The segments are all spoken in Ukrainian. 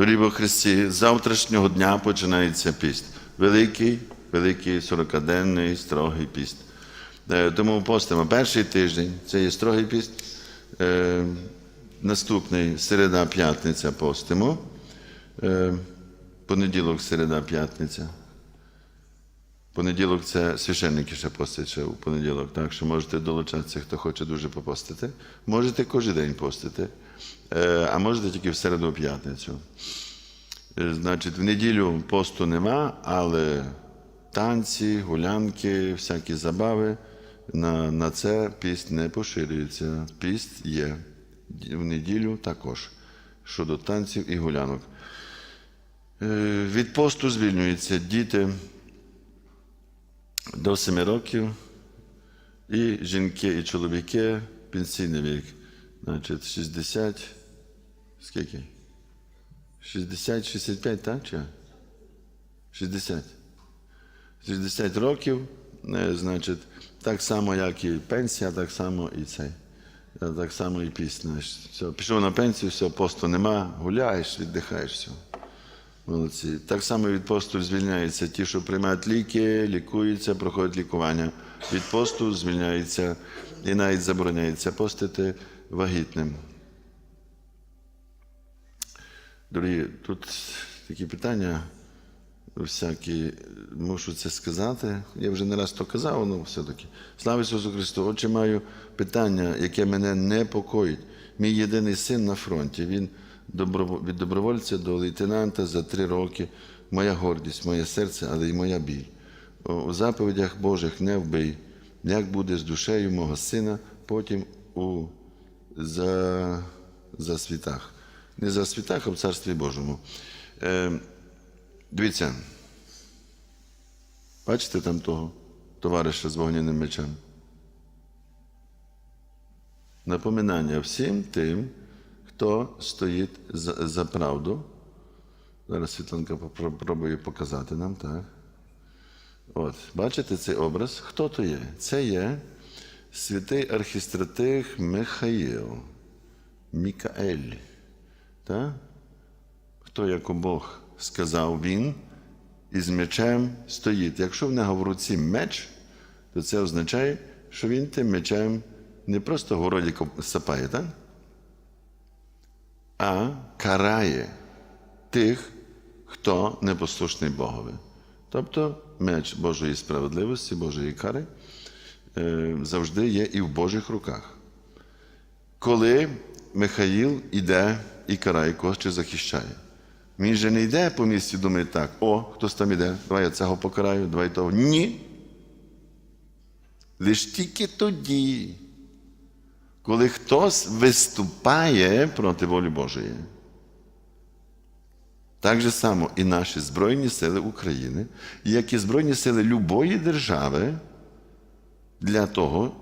Дорогі во Христі, з завтрашнього дня починається піст. Великий, великий 40-денний строгий піст. Е, Тому постимо перший тиждень, це є строгий піст. Е, Наступний середа, п'ятниця постимо. Е, Понеділок, середа, п'ятниця. Понеділок це священники ще постять ще у понеділок, так що можете долучатися, хто хоче дуже попостити. Можете кожен день постити, е, а можете тільки в середу п'ятницю. Е, Значить, в неділю посту нема, але танці, гулянки, всякі забави на, на це піст не поширюється. Піст є. В неділю також щодо танців і гулянок. Е, Від посту звільнюються діти до 7 років, і жінки, і чоловіки, пенсійний вік, значить, 60, скільки? 60-65, так? Чи? 60. 60 років, е, значить, так само, як і пенсія, так само і цей. Е, Так само і пісня. Все, пішов на пенсію, все, посту нема, гуляєш, віддихаєш, все. Молодці. Так само від посту звільняються ті, що приймають ліки, лікуються, проходять лікування. Від посту звільняються і навіть забороняється постити вагітним. Дорогі, тут такі питання всякі, мушу це сказати. Я вже не раз то казав, але все-таки. Слава Ісусу Христу! Отже, маю питання, яке мене непокоїть. Мій єдиний син на фронті. Він від добровольця до лейтенанта за три роки. Моя гордість, моє серце, але й моя біль. У заповідях Божих не вбий. Як буде з душею мого сина, потім у за, за світах. Не за світах, а в Царстві Божому. Е, дивіться, бачите там того товариша з вогняним мечем? Напоминання всім тим, хто стоїть за, за правду. Зараз Світланка попробує показати нам, так. От, бачите цей образ? Хто то є? Це є святий архістратих Михаїл, Мікаель. Так? Хто як Бог сказав він, і з мечем стоїть. Якщо в нього в руці меч, то це означає, що він тим мечем не просто городі сапає, так? А карає тих, хто непослушний Богові. Тобто меч Божої справедливості, Божої кари е, завжди є і в Божих руках. Коли Михаїл іде і карає когось чи захищає. Він же не йде по місці, думає так, о, хтось там іде, давай я цього покараю, давай того. Ні. Лиш тільки тоді, коли хтось виступає проти волі Божої. Так же само і наші Збройні Сили України, як і Збройні Сили любої держави, для того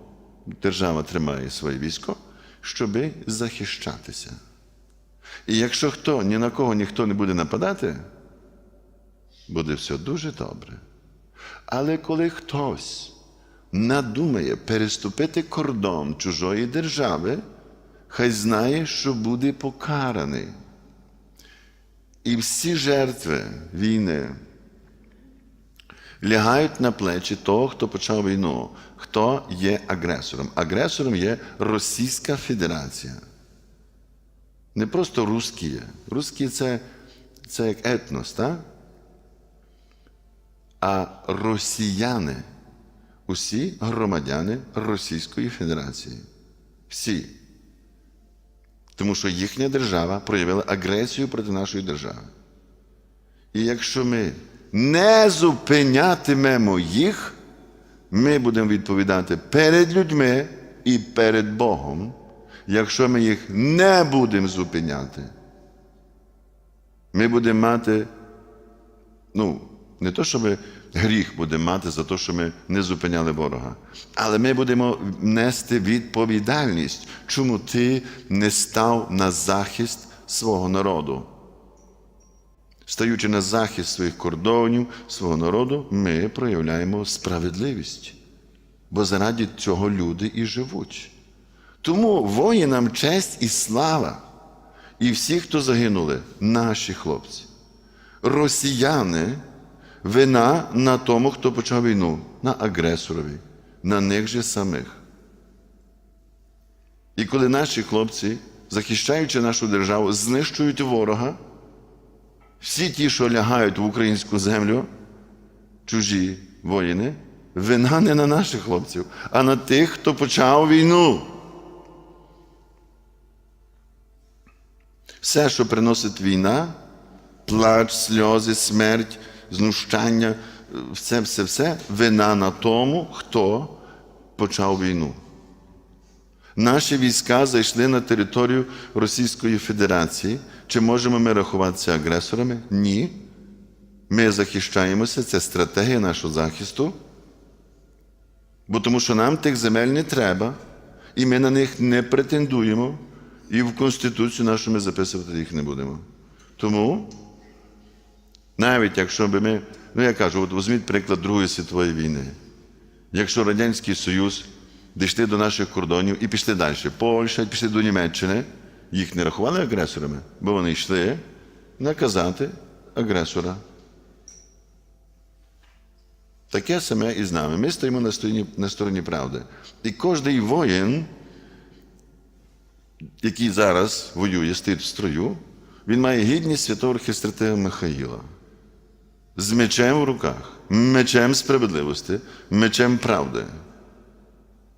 держава тримає своє військо, щоби захищатися. І якщо хто, ні на кого ніхто не буде нападати, буде все дуже добре. Але коли хтось надумає переступити кордон чужої держави, хай знає, що буде покараний. І всі жертви війни лягають на плечі того, хто почав війну, хто є агресором. Агресором є Російська Федерація. Не просто русські. Русські це, це як етнос, так? А росіяни усі громадяни Російської Федерації. Всі. Тому що їхня держава проявила агресію проти нашої держави. І якщо ми не зупинятимемо їх, ми будемо відповідати перед людьми і перед Богом, якщо ми їх не будемо зупиняти. Ми будемо мати, ну, не то, щоб гріх будемо мати за те, що ми не зупиняли ворога, але ми будемо нести відповідальність, чому ти не став на захист свого народу. Стаючи на захист своїх кордонів, свого народу, ми проявляємо справедливість. Бо заради цього люди і живуть. Тому воїнам честь і слава. І всі, хто загинули, наші хлопці. Росіяни вина на тому, хто почав війну, на агресорові, на них же самих. І коли наші хлопці, захищаючи нашу державу, знищують ворога, всі ті, що лягають в українську землю, чужі воїни, вина не на наших хлопців, а на тих, хто почав війну. Все, що приносить війна, плач, сльози, смерть, знущання, все, все, все вина на тому, хто почав війну. Наші війська зайшли на територію Російської Федерації. Чи можемо ми рахуватися агресорами? Ні. Ми захищаємося, це стратегія нашого захисту. Бо тому що нам тих земель не треба, і ми на них не претендуємо, і в Конституцію нашу ми записувати їх не будемо. Тому, навіть якщо би ми, ну я кажу, от візьміть приклад Другої світової війни. Якщо Радянський Союз дійшли до наших кордонів і пішли далі, Польща, пішли до Німеччини, їх не рахували агресорами, бо вони йшли наказати агресора. Таке саме і з нами. Ми стоїмо на стороні, на стороні правди. І кожний воїн, який зараз воює, стоїть в строю, він має гідність святого архістратига Михаїла. З мечем в руках, мечем справедливості, мечем правди.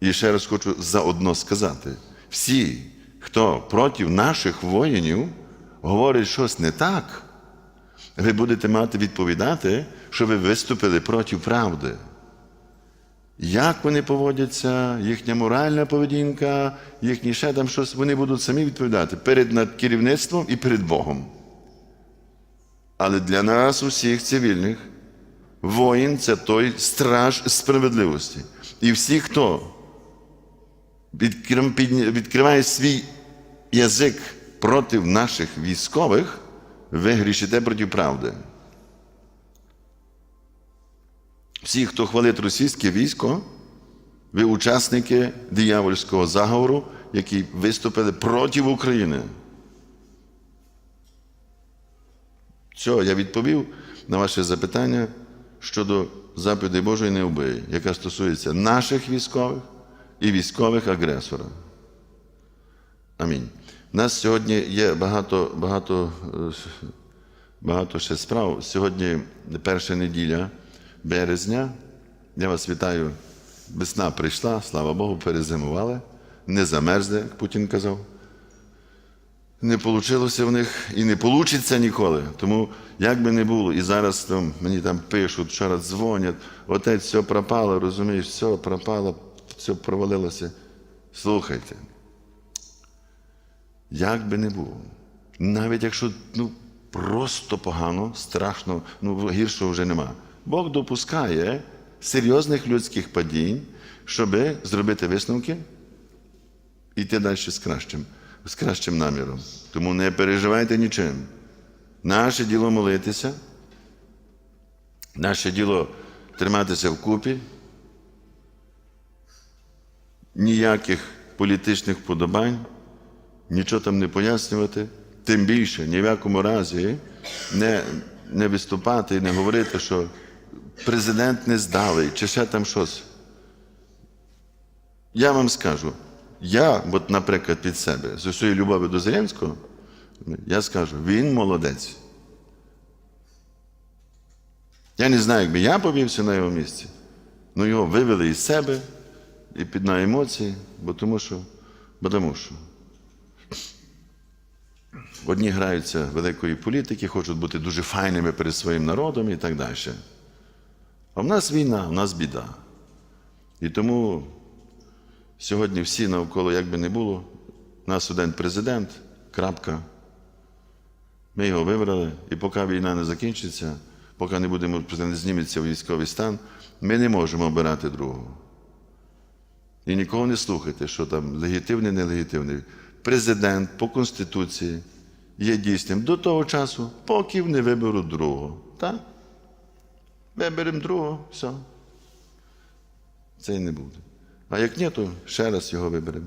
І ще раз хочу заодно сказати: всі, хто проти наших воїнів говорить щось не так, ви будете мати відповідати, що ви виступили проти правди. Як вони поводяться, їхня моральна поведінка, їхні ще там щось, вони будуть самі відповідати перед над керівництвом і перед Богом. Але для нас, усіх цивільних, воїн це той страж справедливості. І всі, хто відкриває свій язик проти наших військових, ви грішите проти правди. Всі, хто хвалить російське військо, ви учасники диявольського заговору, які виступили проти України. Все, я відповів на ваше запитання щодо заповідей Божої не яка стосується наших військових і військових агресора. Амінь. У нас сьогодні є багато, багато, багато ще справ. Сьогодні перша неділя березня. Я вас вітаю. Весна прийшла, слава Богу, перезимували. Не замерзли, як Путін казав. Не вийшло в них і не вийде ніколи. Тому як би не було, і зараз там, мені там пишуть, вчора дзвонять, отець, все пропало, розумієш, все пропало, все провалилося. Слухайте, як би не було, навіть якщо ну, просто погано, страшно, ну гіршого вже нема. Бог допускає серйозних людських падінь, щоб зробити висновки і йти далі з кращим, з кращим наміром. Тому не переживайте нічим. Наше діло молитися, наше діло триматися вкупі, ніяких політичних вподобань, нічого там не пояснювати, тим більше ні в якому разі не, не виступати і не говорити, що президент не здалий, чи ще там щось. Я вам скажу, я, от, наприклад, під себе, з усією любов'ю до Зеленського, я скажу, він молодець. Я не знаю, якби я повівся на його місці, ну його вивели із себе і під на емоції, бо тому що, бо тому що. Одні граються великої політики, хочуть бути дуже файними перед своїм народом і так далі. А в нас війна, в нас біда. І тому сьогодні всі навколо, як би не було, нас один президент, крапка. Ми його вибрали, і поки війна не закінчиться, поки не будемо не зніметься військовий стан, ми не можемо обирати другого. І нікого не слухайте, що там легітимний, нелегітимний. Президент по Конституції є дійсним до того часу, поки не виберуть другого. Так? Виберемо другого, все. Це і не буде. А як ні, то ще раз його виберемо.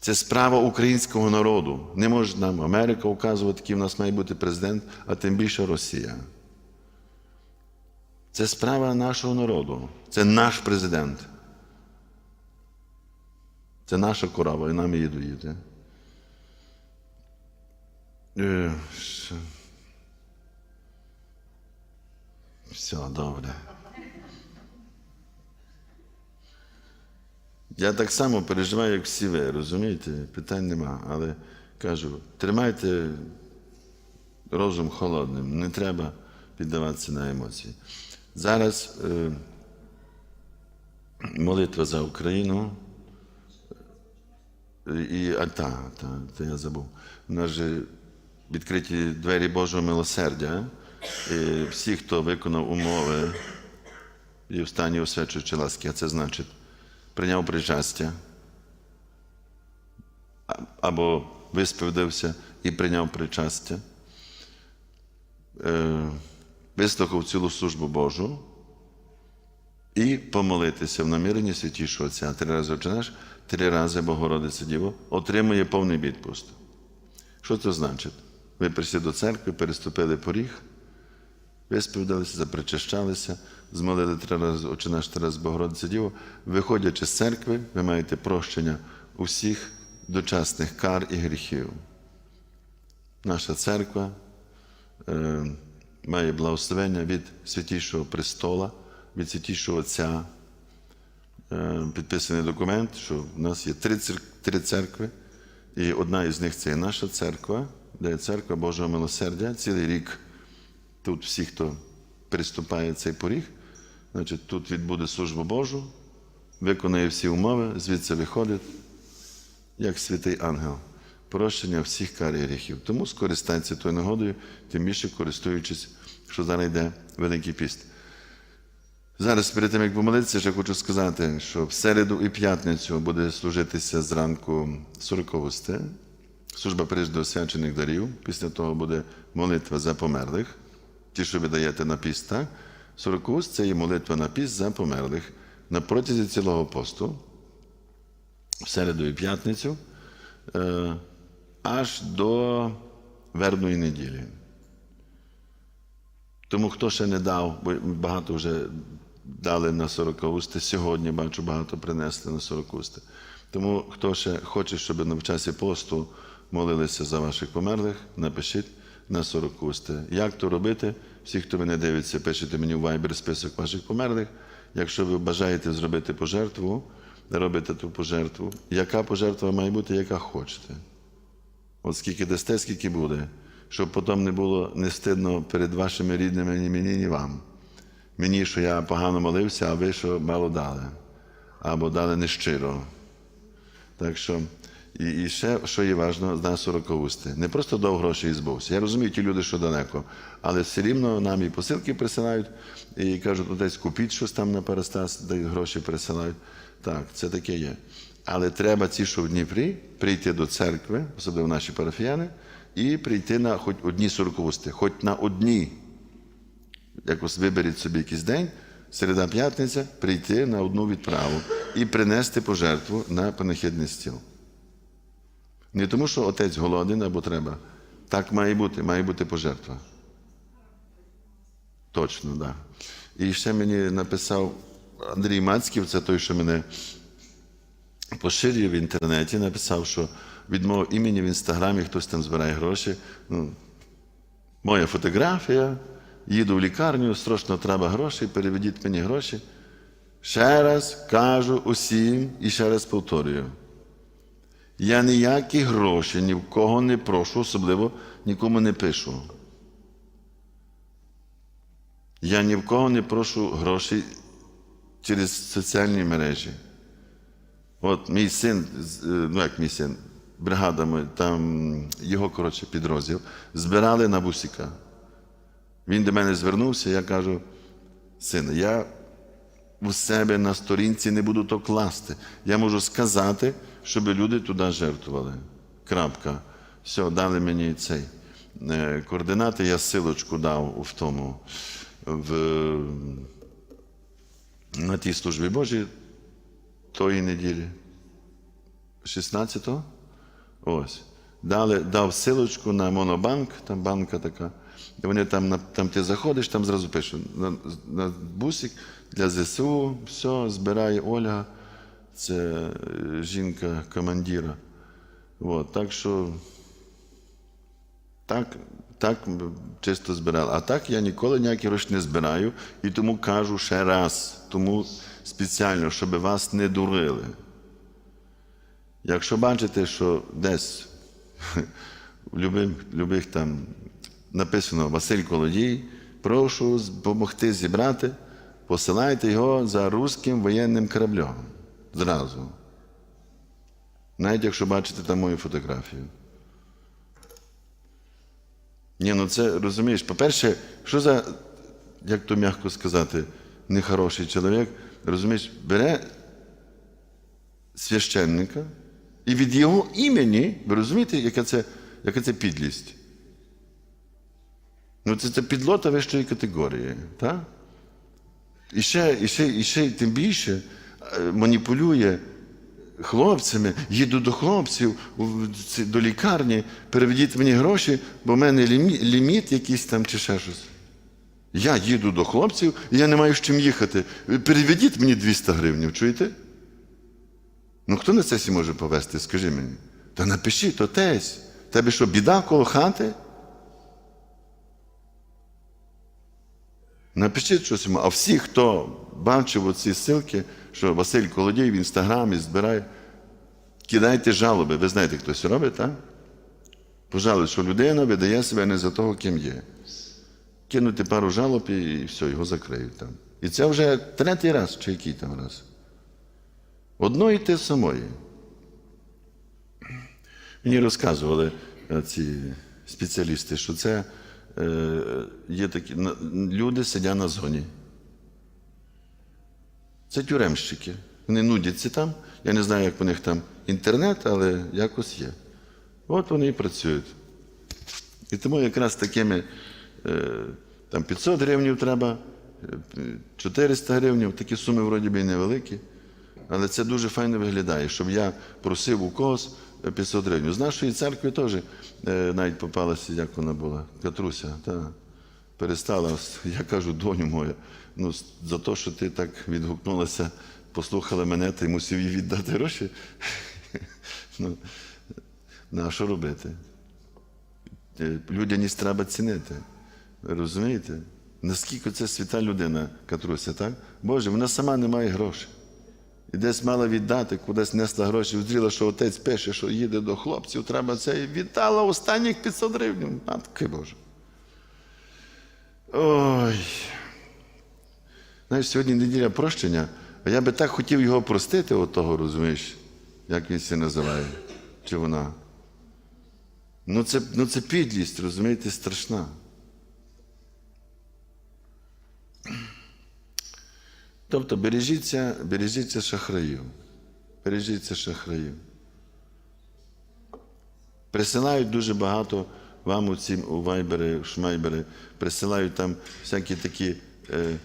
Це справа українського народу. Не може нам Америка указувати, який в нас має бути президент, а тим більше Росія. Це справа нашого народу. Це наш президент. Це наша корова, і нам її доїти. Е. Все, добре. Я так само переживаю, як всі ви, розумієте? Питань нема. Але кажу, тримайте розум холодним, не треба піддаватися на емоції. Зараз е, молитва за Україну. І, а та, та, та я забув. У нас же відкриті двері Божого милосердя. І всі, хто виконав умови і в стані освячуючи ласки, а це значить прийняв причастя або висповідався і прийняв причастя, е, вислухав цілу службу Божу і помолитися в наміренні святішого Отця. Три рази очинаш, три рази Богородиця Діво, отримує повний відпуст. Що це значить? Ви прийшли до церкви, переступили поріг, висповідалися, запричащалися, змолили три рази очі наш рази Богородиця Діво. Виходячи з церкви, ви маєте прощення усіх дочасних кар і гріхів. Наша церква е, має благословення від святішого престола, від святішого Отця. Е, підписаний документ, що в нас є три, цер- три церкви, і одна із них це є наша церква, де є церква Божого милосердя. Цілий рік тут всі, хто приступає цей поріг, значить, тут відбуде службу Божу, виконує всі умови, звідси виходить, як святий ангел. Прощення всіх кар і гріхів. Тому скористайтеся тою нагодою, тим більше користуючись, що зараз йде Великий піст. Зараз, перед тим, як помолитися, ще хочу сказати, що в середу і п'ятницю буде служитися зранку сороковости, служба прижди освячених дарів. Після того буде молитва за померлих, ті, що ви даєте на піст, так? Сорокоуст це є молитва на піст за померлих на протязі цілого посту, в середу і п'ятницю, е, аж до вербної неділі. Тому хто ще не дав, бо багато вже дали на 40 усти, сьогодні бачу, багато принесли на 40 усти. Тому хто ще хоче, щоб на часі посту молилися за ваших померлих, напишіть на 40 усти. Як то робити? Всі, хто мене дивиться, пишете мені в Viber список ваших померлих. Якщо ви бажаєте зробити пожертву, робите ту пожертву. Яка пожертва має бути, яка хочете. От скільки дасте, скільки буде, щоб потім не було не стидно перед вашими рідними ні мені, ні вам. Мені, що я погано молився, а ви що мало дали, або дали нещиро. Так що, і, і ще, що є важливо, на сороковусти. Не просто дав гроші і збувся. Я розумію, ті люди, що далеко, але все рівно нам і посилки присилають, і кажуть, десь купіть щось там на Парастас, де гроші присилають. Так, це таке є. Але треба ці, що в Дніпрі, прийти до церкви, особливо наші парафіяни, і прийти на хоч одні сороковусти, хоч на одні. Якось виберіть собі якийсь день, середа п'ятниця, прийти на одну відправу і принести пожертву на панахідний стіл. Не тому, що отець голоден або треба. Так має бути, має бути пожертва. Точно, так. Да. І ще мені написав Андрій Мацьків, це той, що мене поширює в інтернеті, написав, що від мого імені в інстаграмі хтось там збирає гроші. Ну, моя фотографія, їду в лікарню, срочно треба гроші, переведіть мені гроші. Ще раз кажу усім і ще раз повторюю. Я ніякі гроші ні в кого не прошу, особливо нікому не пишу. Я ні в кого не прошу гроші через соціальні мережі. От мій син, е, ну як мій син, бригадами, там його коротше підрозділ, збирали на бусика. Він до мене звернувся, я кажу, син, я у себе на сторінці не буду то класти. Я можу сказати, щоб люди туди жертвували. Крапка. Все, дали мені цей е, координати, я силочку дав в тому, в, на тій службі Божій тої неділі. 16-го? Ось. Дали, дав силочку на монобанк, там банка така. І вони там, там ти заходиш, там зразу пишуть на, на бусик для ЗСУ, все, збирає Ольга, це е, жінка командира. От, так що так, так чисто збирали. А так я ніколи ніякі гроші не збираю і тому кажу ще раз, тому спеціально, щоб вас не дурили. Якщо бачите, що десь в любих, любих там написано Василь Колодій, прошу допомогти зібрати, посилайте його за руським воєнним кораблем. Зразу. Навіть якщо бачите там мою фотографію. Ні, ну це розумієш, по-перше, що за, як то м'яко сказати, нехороший чоловік, розумієш, бере священника і від його імені, ви розумієте, яка це, яка це підлість? Ну, це, це підлота вищої категорії, так? І ще, і ще, і ще тим більше маніпулює хлопцями, їду до хлопців, до лікарні, переведіть мені гроші, бо в мене лімі- ліміт якийсь там чи ще щось. Я їду до хлопців, і я не маю з чим їхати. Переведіть мені 200 гривень, чуєте? Ну хто на це може повести, скажи мені? Та напишіть, отець. Тебе що, біда коло хати? Напишіть щось. А всі, хто бачив оці ссылки, що Василь Колодій в інстаграмі збирає, кидайте жалоби. Ви знаєте, хто це робить, так? Пожалуй, що людина видає себе не за того, ким є. Кинути пару жалоб і, і все, його закриють там. І це вже третій раз, чи який там раз. Одно і те самої. Мені розказували е, ці спеціалісти, що це е, є такі люди сидять на зоні. Це тюремщики. Вони нудяться там. Я не знаю, як у них там інтернет, але якось є. От вони і працюють. І тому якраз такими е, там 500 гривень треба, е, 400 гривень, такі суми вроді би і невеликі. Але це дуже файно виглядає, щоб я просив у когось 500 гривень. З нашої церкви теж е, навіть попалася, як вона була, Катруся. Та, перестала, я кажу, доню моя, ну, за те, що ти так відгукнулася, послухала мене, ти мусив їй віддати гроші. ну, ну, а що робити? Е, Людяність треба цінити. Розумієте? Наскільки це свята людина, Катруся, так? Боже, вона сама не має грошей. І десь мала віддати, кудись несла гроші, зріла, що отець пише, що їде до хлопців, треба це, і віддала останніх 500 гривень. Матки Боже. Ой. Знаєш, сьогодні неділя прощення, а я би так хотів його простити, от того, розумієш, як він це називає, чи вона. Ну це, ну це підлість, розумієте, страшна. Тобто бережіться, бережіться шахраїв. Бережіться шахраїв. Присилають дуже багато вам у ці у вайбери, шмайбери, присилають там всякі такі. Е,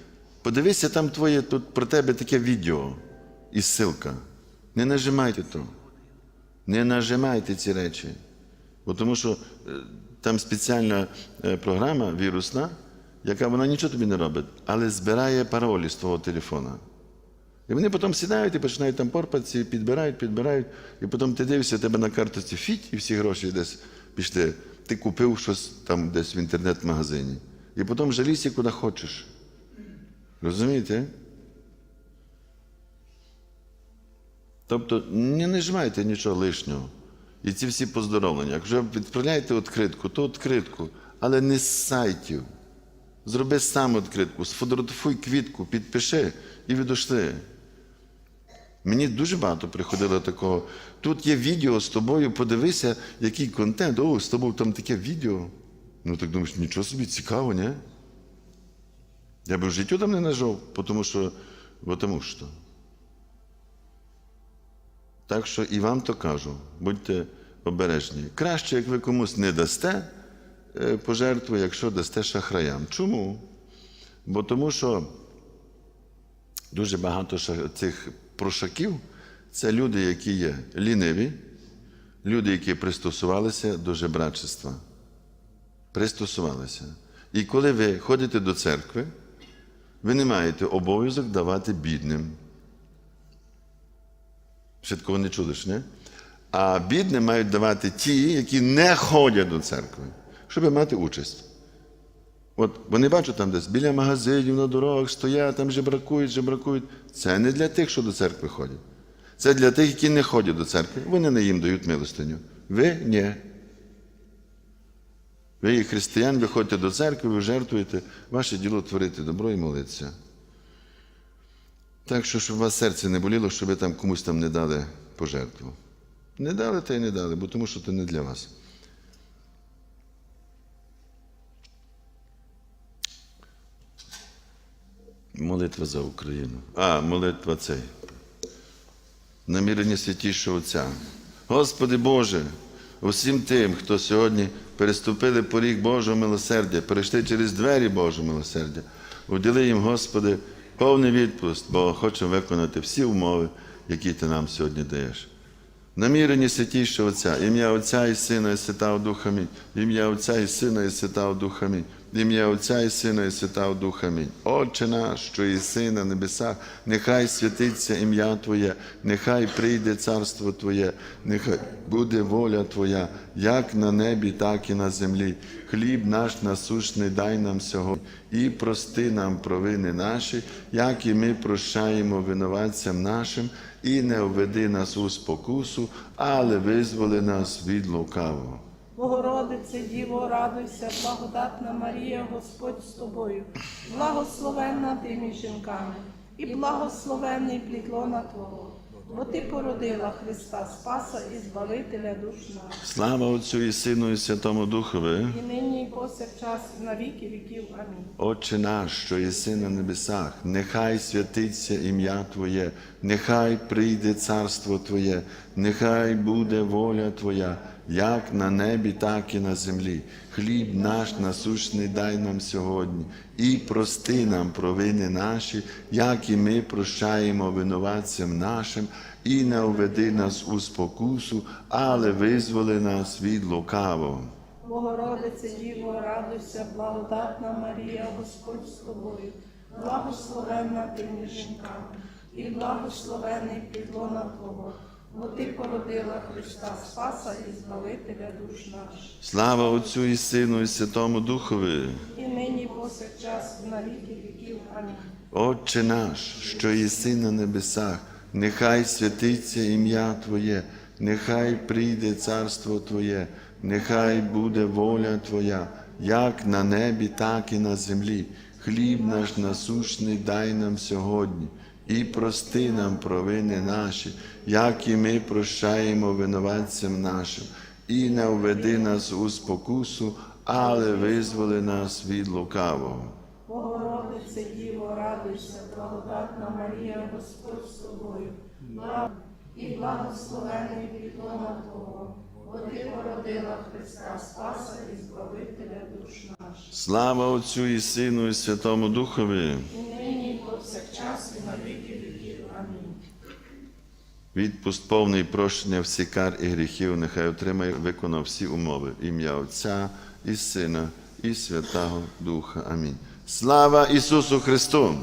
подивися, там твоє тут про тебе таке відео і ссылка. Не нажимайте то. Не нажимайте ці речі. Бо тому що е, там спеціальна е, програма вірусна, яка вона нічого тобі не робить, але збирає паролі з твого телефона. І вони потім сідають і починають там порпатися, підбирають, підбирають, і потім ти дивишся, тебе на карточці фіть, і всі гроші десь пішли. Ти купив щось там десь в інтернет-магазині. І потім жалійся куди хочеш. Розумієте? Тобто не нажимайте нічого лишнього. І ці всі поздоровлення. Якщо відправляєте відкритку, то відкритку, але не з сайтів. Зроби сам відкритку, сфотографуй квітку, підпиши і відійшли. Мені дуже багато приходило такого. Тут є відео з тобою, подивися, який контент. О, з тобою там таке відео. Ну так думаєш, нічого собі цікаво, ні? Я би в життю там не нажав, тому що, тому що. Так що і вам то кажу, будьте обережні. Краще, як ви комусь не дасте е, пожертву, якщо дасте шахраям. Чому? Бо тому що дуже багато цих прошаків це люди, які є ліниві, Люди, які пристосувалися до жебрачества. Пристосувалися. І коли ви ходите до церкви, ви не маєте обов'язок давати бідним. Ще такого не чули ж, не? А бідним мають давати ті, які не ходять до церкви, щоб мати участь. От вони бачу там десь біля магазинів на дорогах стоять, там жебракують, жебракують. Це не для тих, що до церкви ходять. Це для тих, які не ходять до церкви. Вони не їм дають милостиню. Ви ні. Ви є християн, ви ходите до церкви, ви жертвуєте, ваше діло творити добро і молитися. Так що, щоб у вас серце не боліло, щоб ви там комусь там не дали пожертву. Не дали та й не дали, бо тому що це не для вас. Молитва за Україну. А, молитва цей. Намірення святішого Отця. Господи Боже, усім тим, хто сьогодні переступили поріг Божого милосердя, перейшли через двері Божого милосердя, уділи їм, Господи, повний відпуст, бо хочемо виконати всі умови, які Ти нам сьогодні даєш. Намірені святішого Отця, ім'я Отця і Сина і Святого Духа Мій, Ім'я Отця і Сина і Святого Духа Ім'я Отця і Сина і Святого Духа Амінь. Отче наш, що єси на небесах, нехай святиться ім'я Твоє, нехай прийде царство Твоє, нехай буде воля Твоя, як на небі, так і на землі. Хліб наш насущний дай нам сьогодні, і прости нам провини наші, як і ми прощаємо винуватцям нашим, і не введи нас у спокусу, але визволи нас від лукавого. Богородице, Діво, радуйся, благодатна Марія, Господь з тобою, благословенна ти між жінками, і благословенний плід лона Твого, бо Ти породила Христа Спаса і Збавителя душ наших. Слава Отцю і Сину і Святому Духові. І нині, і повсякчас, і на віки віків. Амінь. Отче наш, що єси на небесах, нехай святиться ім'я Твоє, нехай прийде царство Твоє, нехай буде воля Твоя, як на небі, так і на землі. Хліб наш насущний дай нам сьогодні, і прости нам провини наші, як і ми прощаємо винуватцям нашим, і не введи нас у спокусу, але визволи нас від лукавого. Богородице, Діво, радуйся, благодатна Марія, Господь з тобою, благословенна ти між жінками, і благословений плід лона Твого, бо Ти породила Христа Спаса і Збавителя душ наших. Слава Отцю і Сину і Святому Духові. І нині повсякчас і на віки віків. Амінь. Отче наш, що єси на небесах, нехай святиться ім'я Твоє, нехай прийде царство Твоє, нехай буде воля Твоя, як на небі, так і на землі. Хліб наш насущний дай нам сьогодні, і прости нам провини наші, як і ми прощаємо винуватцям нашим, і не введи нас у спокусу, але визволи нас від лукавого. Богородице, Діво, радуйся, благодатна Марія, Господь з тобою, благ і благословений плід Твого, бо Ти породила Христа Спаса і Збавителя душ наших. Слава Отцю і Сину і Святому Духові. І нині, і повсякчас, і на віки віків. Амінь. Відпуст повний прощення всіх кар і гріхів, нехай отримає, виконав всі умови. Ім'я Отця і Сина, і Святого Духа. Амінь. Слава Ісусу Христу!